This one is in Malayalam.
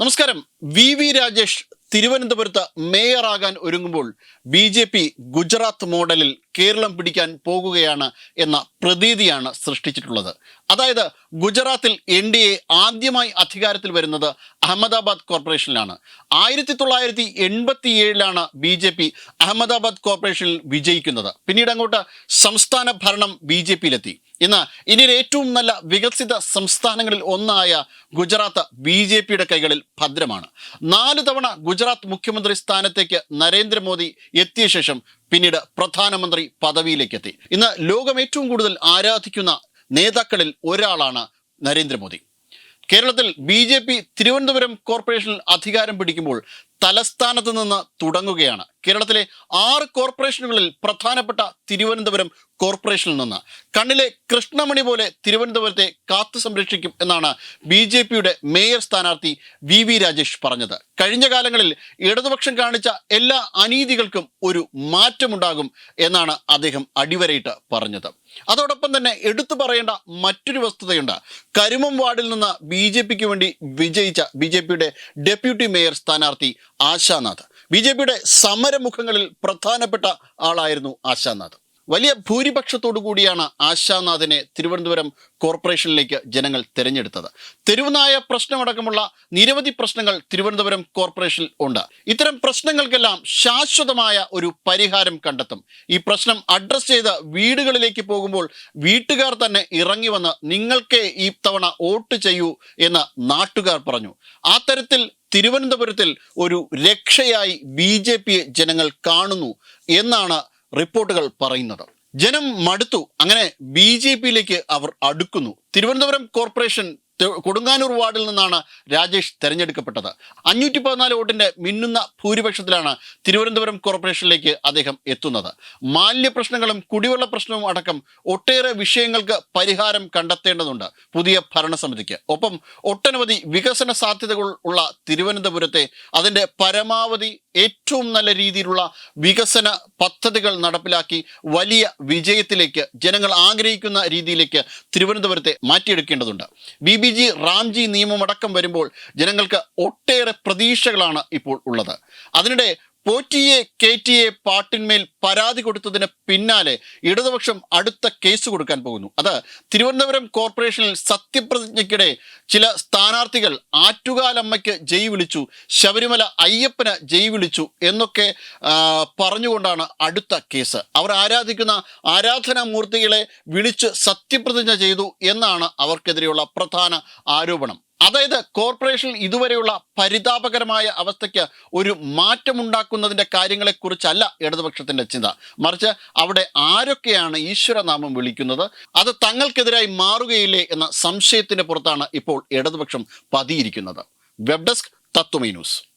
നമസ്കാരം. വി വി രാജേഷ് തിരുവനന്തപുരത്ത് മേയറാകാൻ ഒരുങ്ങുമ്പോൾ ബി ജെ പി ഗുജറാത്ത് മോഡലിൽ കേരളം പിടിക്കാൻ പോകുകയാണ് എന്ന പ്രതീതിയാണ് സൃഷ്ടിച്ചിട്ടുള്ളത്. അതായത് ഗുജറാത്തിൽ എൻ ഡി എ ആദ്യമായി അധികാരത്തിൽ വരുന്നത് അഹമ്മദാബാദ് കോർപ്പറേഷനിലാണ്. ആയിരത്തി തൊള്ളായിരത്തി എൺപത്തി ഏഴിലാണ് ബി ജെ പി അഹമ്മദാബാദ് കോർപ്പറേഷനിൽ വിജയിക്കുന്നത്. പിന്നീട് അങ്ങോട്ട് സംസ്ഥാന ഭരണം ബി ജെ പിയിലെത്തി. ഇന്ന് ഇന്ത്യയിലെ ഏറ്റവും നല്ല വികസിത സംസ്ഥാനങ്ങളിൽ ഒന്നായ ഗുജറാത്ത് ബി ജെ പിയുടെ കൈകളിൽ ഭദ്രമാണ്. നാല് തവണ ഗുജറാത്ത് മുഖ്യമന്ത്രി സ്ഥാനത്തേക്ക് നരേന്ദ്രമോദി എത്തിയ ശേഷം പിന്നീട് പ്രധാനമന്ത്രി പദവിയിലേക്ക് എത്തി ഇന്ന് ലോകം ഏറ്റവും കൂടുതൽ ആരാധിക്കുന്ന നേതാക്കളിൽ ഒരാളാണ് നരേന്ദ്രമോദി. കേരളത്തിൽ ബി ജെ പി തിരുവനന്തപുരം കോർപ്പറേഷനിൽ അധികാരം പിടിക്കുമ്പോൾ തലസ്ഥാനത്ത് നിന്ന് തുടങ്ങുകയാണ്. കേരളത്തിലെ ആറ് കോർപ്പറേഷനുകളിൽ പ്രധാനപ്പെട്ട തിരുവനന്തപുരം കോർപ്പറേഷനിൽ നിന്ന് കണ്ണിലെ കൃഷ്ണമണി പോലെ തിരുവനന്തപുരത്തെ കാത്തു സംരക്ഷിക്കും എന്നാണ് ബി ജെ പിയുടെ മേയർ സ്ഥാനാർത്ഥി വി വി രാജേഷ് പറഞ്ഞത്. കഴിഞ്ഞ കാലങ്ങളിൽ ഇടതുപക്ഷം കാണിച്ച എല്ലാ അനീതികൾക്കും ഒരു മാറ്റമുണ്ടാകും എന്നാണ് അദ്ദേഹം അടിവരയിട്ട് പറഞ്ഞത്. അതോടൊപ്പം തന്നെ എടുത്തു പറയേണ്ട മറ്റൊരു വസ്തുതയുണ്ട്. കരുമം വാർഡിൽ നിന്ന് ബി ജെ പിക്ക് വേണ്ടി വിജയിച്ച ബി ജെ പിയുടെ ഡെപ്യൂട്ടി മേയർ സ്ഥാനാർത്ഥി ആശാനാഥ്. ബി ജെ പിയുടെ സമരമുഖങ്ങളിൽ പ്രധാനപ്പെട്ട ആളായിരുന്നു ആശാനാഥ്. വലിയ ഭൂരിപക്ഷത്തോടു കൂടിയാണ് ആശാനാഥിനെ തിരുവനന്തപുരം കോർപ്പറേഷനിലേക്ക് ജനങ്ങൾ തിരഞ്ഞെടുത്തത്. തെരുവുനായ പ്രശ്നമടക്കമുള്ള നിരവധി പ്രശ്നങ്ങൾ തിരുവനന്തപുരം കോർപ്പറേഷനിൽ ഉണ്ട്. ഇത്തരം പ്രശ്നങ്ങൾക്കെല്ലാം ശാശ്വതമായ ഒരു പരിഹാരം കണ്ടെത്തും. ഈ പ്രശ്നം അഡ്രസ്സ് ചെയ്ത് വീടുകളിലേക്ക് പോകുമ്പോൾ വീട്ടുകാർ തന്നെ ഇറങ്ങി വന്ന് നിങ്ങൾക്കേ ഈ തവണ വോട്ട് ചെയ്യൂ എന്ന് നാട്ടുകാർ പറഞ്ഞു. ആ തരത്തിൽ തിരുവനന്തപുരത്തിൽ ഒരു രക്ഷയായി ബി ജെ പിയെ ജനങ്ങൾ കാണുന്നു എന്നാണ് റിപ്പോർട്ടുകൾ പറയുന്നത്. ജനം മടുത്തു. അങ്ങനെ ബി ജെ പിയിലേക്ക് അവർ അടുക്കുന്നു. തിരുവനന്തപുരം കോർപ്പറേഷൻ കൊടുങ്ങാനൂർ വാർഡിൽ നിന്നാണ് രാജേഷ് തെരഞ്ഞെടുക്കപ്പെട്ടത്. അഞ്ഞൂറ്റി പതിനാല് വോട്ടിന്റെ മിന്നുന്ന ഭൂരിപക്ഷത്തിലാണ് തിരുവനന്തപുരം കോർപ്പറേഷനിലേക്ക് അദ്ദേഹം എത്തുന്നത്. മാലിന്യ പ്രശ്നങ്ങളും കുടിവെള്ള പ്രശ്നവും അടക്കം ഒട്ടേറെ വിഷയങ്ങൾക്ക് പരിഹാരം കണ്ടെത്തേണ്ടതുണ്ട് പുതിയ ഭരണസമിതിക്ക്. ഒപ്പം ഒട്ടനവധി വികസന സാധ്യതകൾ ഉള്ള തിരുവനന്തപുരത്തെ അതിന്റെ പരമാവധി ഏറ്റവും നല്ല രീതിയിലുള്ള വികസന പദ്ധതികൾ നടപ്പിലാക്കി വലിയ വിജയത്തിലേക്ക് ജനങ്ങൾ ആഗ്രഹിക്കുന്ന രീതിയിലേക്ക് തിരുവനന്തപുരത്തെ മാറ്റിയെടുക്കേണ്ടതുണ്ട്. ബി ബി ജി റാംജി നിയമമടക്കം വരുമ്പോൾ ജനങ്ങൾക്ക് ഒട്ടേറെ പ്രതീക്ഷകളാണ് ഇപ്പോൾ ഉള്ളത്. അതിനിടെ പോറ്റിയെ കെ ടിയെ പാട്ടിന്മേൽ പരാതി കൊടുത്തതിന് പിന്നാലെ ഇടതുപക്ഷം അടുത്ത കേസ് കൊടുക്കാൻ പോകുന്നു. അത് തിരുവനന്തപുരം കോർപ്പറേഷനിൽ സത്യപ്രതിജ്ഞയ്ക്കിടെ ചില സ്ഥാനാർത്ഥികൾ ആറ്റുകാലമ്മയ്ക്ക് ജയ് വിളിച്ചു ശബരിമല അയ്യപ്പന് ജയ് വിളിച്ചു എന്നൊക്കെ പറഞ്ഞുകൊണ്ടാണ് അടുത്ത കേസ്. അവർ ആരാധിക്കുന്ന ആരാധനാമൂർത്തികളെ വിളിച്ച് സത്യപ്രതിജ്ഞ ചെയ്തു എന്നാണ് അവർക്കെതിരെയുള്ള പ്രധാന ആരോപണം. അതായത് കോർപ്പറേഷൻ ഇതുവരെയുള്ള പരിതാപകരമായ അവസ്ഥയ്ക്ക് ഒരു മാറ്റമുണ്ടാക്കുന്നതിന്റെ കാര്യങ്ങളെക്കുറിച്ചല്ല ഇടതുപക്ഷത്തിന്റെ ചിന്ത. മറിച്ച് അവിടെ ആരൊക്കെയാണ് ഈശ്വരനാമം വിളിക്കുന്നത്? അത് തങ്ങൾക്കെതിരായി മാറുകയില്ലേ എന്ന സംശയത്തിന് പുറത്താണ് ഇപ്പോൾ ഇടതുപക്ഷം പതിയിരിക്കുന്നത്. Web desk Tatwamayi news.